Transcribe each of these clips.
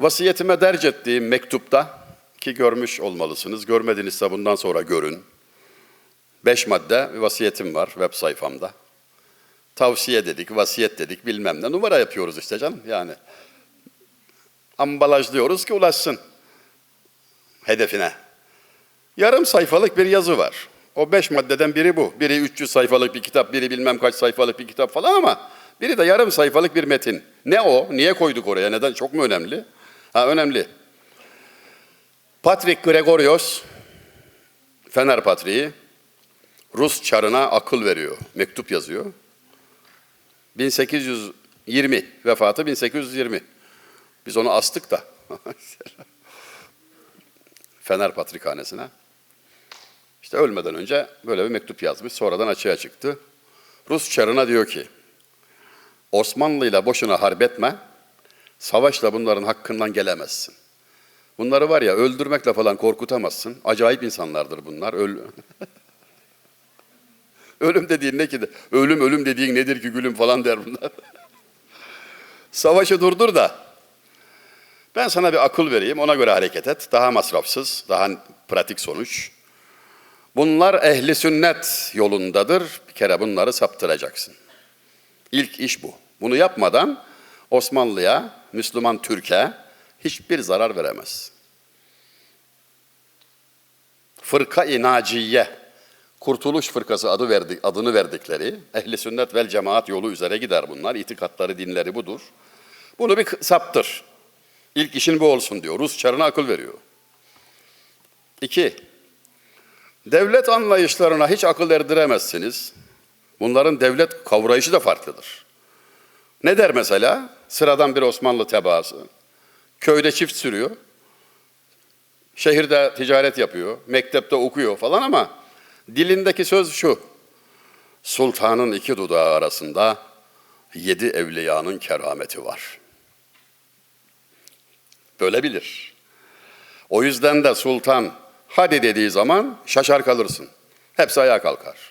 Vasiyetime derc ettiğim mektupta ki görmüş olmalısınız. Görmedinizse bundan sonra görün. Beş madde vasiyetim var web sayfamda. Tavsiye dedik, vasiyet dedik bilmem ne. Numara yapıyoruz işte canım yani. Ambalajlıyoruz ki ulaşsın hedefine. Yarım sayfalık bir yazı var. O beş maddeden biri bu. Biri 300 sayfalık bir kitap, biri bilmem kaç sayfalık bir kitap falan ama biri de yarım sayfalık bir metin. Ne o? Niye koyduk oraya? Neden? Çok mu önemli? Ha önemli. Patrick Gregorios, Fener Patriği, Rus çarına akıl veriyor. Mektup yazıyor. 1820, vefatı 1820. Biz onu astık da. Fener Patrikhanesi'ne. İşte ölmeden önce böyle bir mektup yazmış. Sonradan açığa çıktı. Rus çarına diyor ki, Osmanlı ile boşuna harp etme, savaşla bunların hakkından gelemezsin. Bunları var ya öldürmekle falan korkutamazsın. Acayip insanlardır bunlar. Öl ölüm dediğin ne ki? de? Ölüm ölüm dediğin nedir ki gülüm falan der bunlar. Savaşı durdur da ben sana bir akıl vereyim, ona göre hareket et. Daha masrafsız, daha pratik sonuç. Bunlar ehli sünnet yolundadır. Bir kere bunları saptıracaksın. İlk iş bu. Bunu yapmadan Osmanlı'ya, Müslüman Türkiye hiçbir zarar veremez. Fırka-i Naciye, Kurtuluş Fırkası adı verdik, adını verdikleri ehli sünnet vel cemaat yolu üzere gider bunlar. İtikatları, dinleri budur. Bunu bir saptır. İlk işin bu olsun diyor. Rus çarına akıl veriyor. İki, devlet anlayışlarına hiç akıl erdiremezsiniz. Bunların devlet kavrayışı da farklıdır. Ne der mesela? Sıradan bir Osmanlı tebaası. Köyde çift sürüyor. Şehirde ticaret yapıyor. Mektepte okuyor falan ama dilindeki söz şu. Sultanın iki dudağı arasında yedi evliyanın kerameti var. Böyle bilir. O yüzden de sultan hadi dediği zaman şaşar kalırsın. Hepsi ayağa kalkar.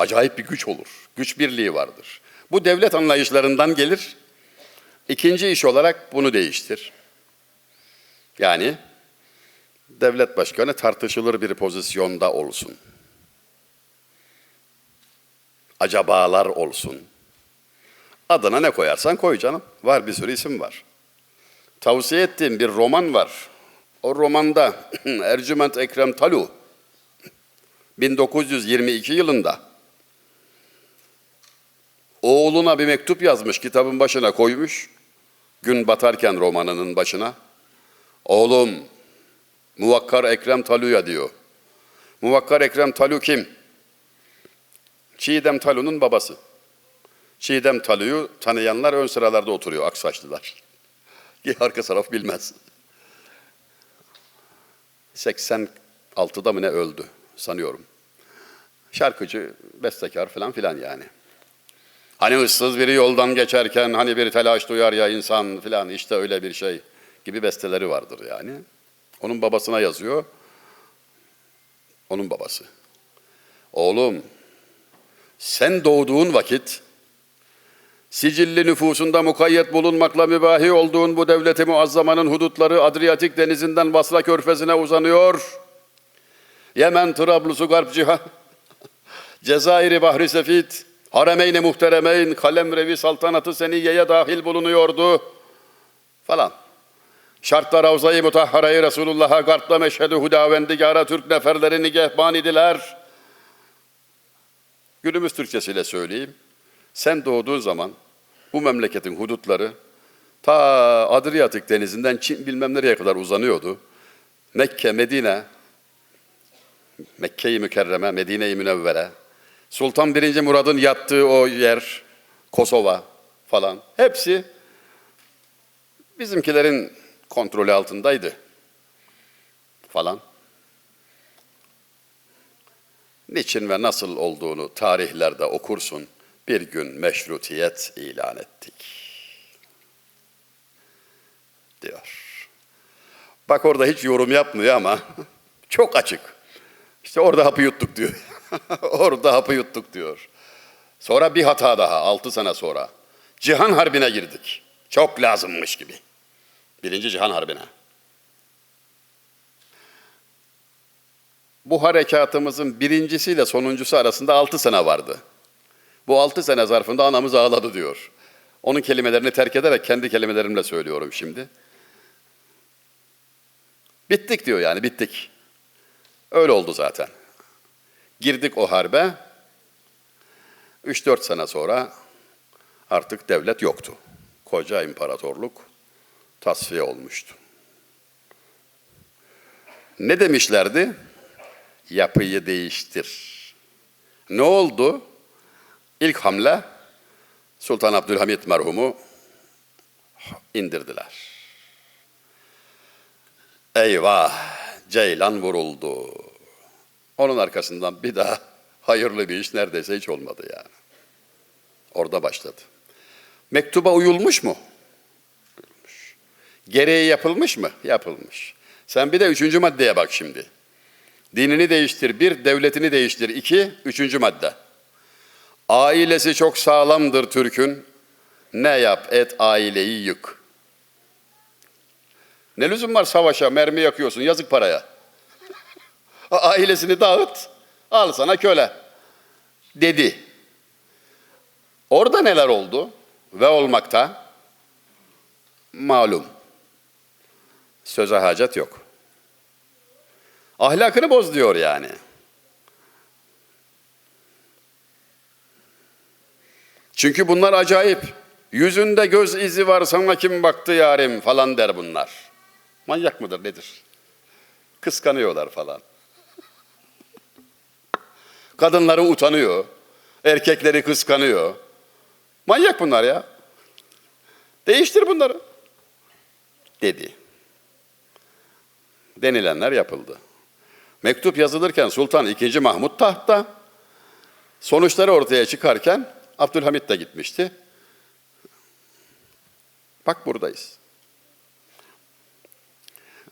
Acayip bir güç olur. Güç birliği vardır. Bu devlet anlayışlarından gelir. İkinci iş olarak bunu değiştir. Yani devlet başkanı tartışılır bir pozisyonda olsun. Acabalar olsun. Adına ne koyarsan koy canım. Var bir sürü isim var. Tavsiye ettiğim bir roman var. O romanda Ercüment Ekrem Talu 1922 yılında oğluna bir mektup yazmış, kitabın başına koymuş. Gün batarken romanının başına. Oğlum, Muvakkar Ekrem Talu'ya diyor. Muvakkar Ekrem Talu kim? Çiğdem Talu'nun babası. Çiğdem Talu'yu tanıyanlar ön sıralarda oturuyor, aksaçlılar. Arka taraf bilmez. 86'da mı ne öldü sanıyorum. Şarkıcı, bestekar falan filan yani. Hani ıssız biri yoldan geçerken hani bir telaş duyar ya insan filan işte öyle bir şey gibi besteleri vardır yani. Onun babasına yazıyor. Onun babası. Oğlum sen doğduğun vakit sicilli nüfusunda mukayyet bulunmakla mübahi olduğun bu devleti muazzamanın hudutları Adriyatik denizinden Basra körfezine uzanıyor. Yemen, Trablusu, Garp Cihan, Cezayir'i Bahri Sefit, Haremeyn-i Muhteremeyn, Kalemrevi Saltanatı Seniyye'ye dahil bulunuyordu falan. Şartlar Ravza-i Mutahhara'yı Resulullah'a gartla meşhedü hudavendigara Türk neferleri nigehban idiler. Günümüz Türkçesiyle söyleyeyim. Sen doğduğun zaman bu memleketin hudutları ta Adriyatik denizinden Çin bilmem nereye kadar uzanıyordu. Mekke, Medine, Mekke-i Mükerreme, Medine-i Münevvere, Sultan 1. Murad'ın yattığı o yer, Kosova falan hepsi bizimkilerin kontrolü altındaydı falan. Niçin ve nasıl olduğunu tarihlerde okursun. Bir gün meşrutiyet ilan ettik. Diyor. Bak orada hiç yorum yapmıyor ama çok açık. İşte orada hapı yuttuk diyor. orada hapı yuttuk diyor. Sonra bir hata daha altı sene sonra. Cihan Harbi'ne girdik. Çok lazımmış gibi. Birinci Cihan Harbi'ne. Bu harekatımızın birincisiyle sonuncusu arasında altı sene vardı. Bu altı sene zarfında anamız ağladı diyor. Onun kelimelerini terk ederek kendi kelimelerimle söylüyorum şimdi. Bittik diyor yani bittik. Öyle oldu zaten. Girdik o harbe. 3-4 sene sonra artık devlet yoktu. Koca imparatorluk tasfiye olmuştu. Ne demişlerdi? Yapıyı değiştir. Ne oldu? İlk hamle Sultan Abdülhamit merhumu indirdiler. Eyvah! Ceylan vuruldu. Onun arkasından bir daha hayırlı bir iş neredeyse hiç olmadı yani. Orada başladı. Mektuba uyulmuş mu? Uyulmuş. Gereği yapılmış mı? Yapılmış. Sen bir de üçüncü maddeye bak şimdi. Dinini değiştir bir, devletini değiştir iki, üçüncü madde. Ailesi çok sağlamdır Türk'ün. Ne yap et aileyi yık. Ne lüzum var savaşa, mermi yakıyorsun, yazık paraya. Ailesini dağıt, al sana köle. Dedi. Orada neler oldu ve olmakta? Malum. Söze hacet yok. Ahlakını boz diyor yani. Çünkü bunlar acayip. Yüzünde göz izi var sana kim baktı yarim falan der bunlar. Manyak mıdır nedir? Kıskanıyorlar falan. Kadınları utanıyor. Erkekleri kıskanıyor. Manyak bunlar ya. Değiştir bunları. Dedi. Denilenler yapıldı. Mektup yazılırken Sultan II. Mahmut tahtta, sonuçları ortaya çıkarken Abdülhamit de gitmişti. Bak buradayız.